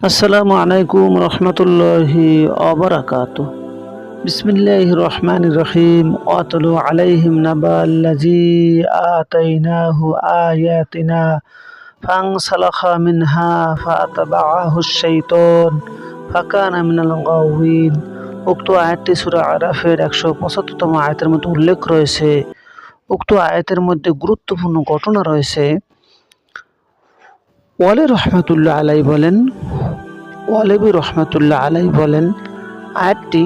আসসালামু আলাইকুম রহমতুল্লাহি অবরাকাত। বিসমিল্লাহ রহমান রহিম। অতলু আলাইহিম নাবাল্লাজি আতাইনাহু আয়াতিনা ফাংসালাখা মিনহা ফাতাবাআহু শাইতান ফাকানা মিনাল গাওয়িন উক্ত আয়াতটি সূরা আরাফের একশো তম আয়াতের মধ্যে উল্লেখ রয়েছে উক্ত আয়াতের মধ্যে গুরুত্বপূর্ণ ঘটনা রয়েছে ওয়ালে রহমতুল্লাহ আলাই বলেন ওয়ালেবি রহমতুল্লাহ আলাই বলেন, আয়াতটি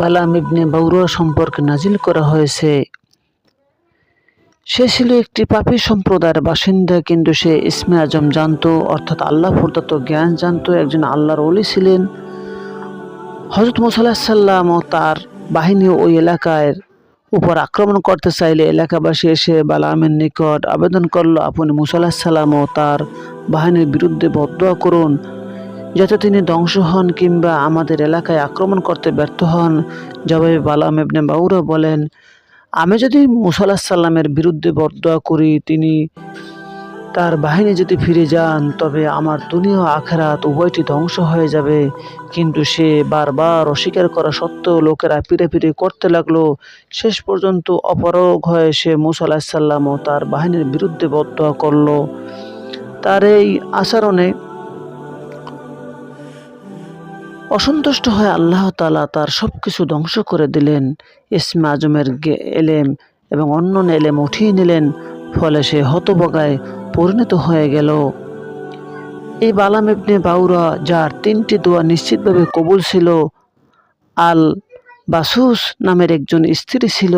বালাম ইবনে বাউরা সম্পর্কে নাজিল করা হয়েছে। সে ছিল একটি পাপী সম্প্রদায়ের বাসিন্দা, কিন্তু সে ইসমে আজম জানতো, অর্থাৎ আল্লাহ প্রদত্ত জ্ঞান জানতো, একজন আল্লাহর অলি ছিলেন। হজরত মুসাল্লাহ সাল্লাম ও তার বাহিনী ওই এলাকায় উপর আক্রমণ করতে চাইলে এলাকাবাসী এসে বালামের নিকট আবেদন করল, আপনি মুসাল্লাহ সাল্লাম ও তার বাহিনীর বিরুদ্ধে বদয়া করুন। যাতে তিনি ধ্বংস হন কিংবা আমাদের এলাকায় আক্রমণ করতে ব্যর্থ হন জবাবে বালাম এবনে বাউরা বলেন, আমি যদি মুসাল্লাহ সাল্লামের বিরুদ্ধে বদয়া করি, তিনি তার বাহিনী যদি ফিরে যান, তবে আমার দুনিয়া আখেরাত উভয়টি ধ্বংস হয়ে যাবে। কিন্তু সে বারবার অস্বীকার করা সত্ত্বেও লোকেরা পিড়ে পিড়ে করতে লাগল। শেষ পর্যন্ত অপরগ হয়ে সে মুসা আলাহিসাল্লাম ও তার বাহিনীর বিরুদ্ধে বদয়া করল। তার এই আচরণে অসন্তুষ্ট হয়ে আল্লাহ তালা তার সব কিছু ধ্বংস করে দিলেন। ইসমা আজমের এলেম এবং অন্য এলেম উঠিয়ে নিলেন, ফলে সে হতবগায় পরিণত হয়ে গেল। এই বালাম ইবনে বাউরা, যার তিনটি দোয়া নিশ্চিতভাবে কবুল ছিল আল বাসুস নামের একজন স্ত্রী ছিল,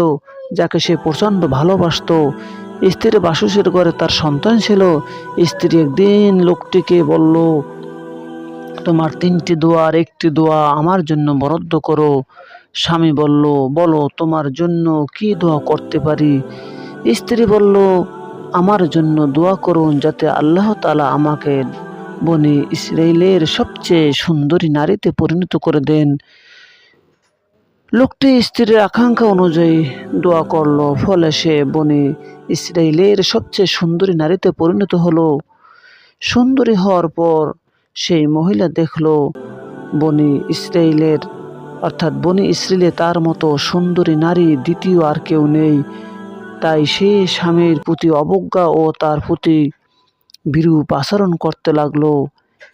যাকে সে প্রচণ্ড ভালোবাসত। স্ত্রী বাসুসের ঘরে তার সন্তান ছিল। স্ত্রী একদিন লোকটিকে বলল তোমার তিনটি দোয়ার একটি দোয়া আমার জন্য বরাদ্দ করো। স্বামী বলল, বলো, তোমার জন্য কি দোয়া করতে পারি? স্ত্রী বলল, আমার জন্য দোয়া করুন যাতে আল্লাহ তালা আমাকে বনি ইসরায়েলের সবচেয়ে সুন্দরী নারীতে পরিণত করে দেন। লোকটি স্ত্রীর আকাঙ্ক্ষা অনুযায়ী দোয়া করল, ফলে সে বনি ইসরায়েলের সবচেয়ে সুন্দরী নারীতে পরিণত হলো। সুন্দরী হওয়ার পর সেই মহিলা দেখল বনি ইসরায়েলের অর্থাৎ বনি ইসরায়েলে তার মতো সুন্দরী নারী দ্বিতীয় আর কেউ নেই। তাই সে স্বামীর প্রতি অবজ্ঞা ও তার প্রতি বিরূপ আচরণ করতে লাগল।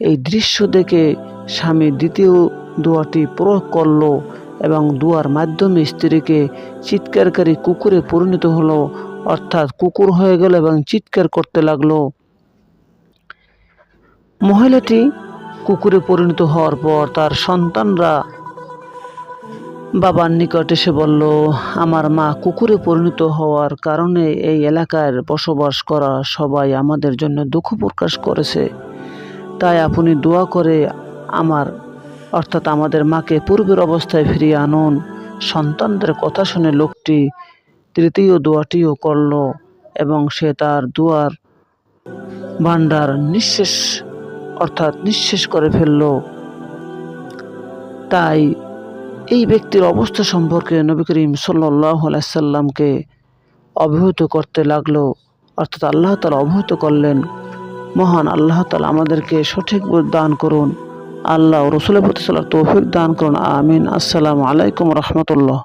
এই দৃশ্য দেখে স্বামী দ্বিতীয় দোয়াটি প্রয়োগ করল এবং দুয়ার মাধ্যমে স্ত্রীকে চিৎকারকারী কুকুরে পরিণত হলো, অর্থাৎ কুকুর হয়ে গেল এবং চিৎকার করতে লাগল। মহিলাটি কুকুরে পরিণত হওয়ার পর তার সন্তানরা বাবার নিকট এসে বলল, আমার মা কুকুরে পরিণত হওয়ার কারণে এই এলাকার বসবাস করা সবাই আমাদের জন্য দুঃখ প্রকাশ করেছে। তাই আপনি দোয়া করে আমার, অর্থাৎ আমাদের মাকে পূর্বের অবস্থায় ফিরিয়ে আনুন। সন্তানদের কথা শুনে লোকটি তৃতীয় দোয়াটিও করল এবং সে তার দুয়ার ভাণ্ডার নিঃশেষ অর্থাৎ নিঃশেষ করে ফেলল। তাই এই ব্যক্তির অবস্থা সম্পর্কে নবী করিম সাল্লাহ আলাইসাল্লামকে অবহিত করতে লাগল। অর্থাৎ আল্লাহ তালা অবহিত করলেন, মহান আল্লাহ তালা আমাদেরকে সঠিক দান করুন। আল্লাহ প্রতি তৌফিক দান করুন। আমিন। আসসালামু আলাইকুম রহমতুল্লাহ।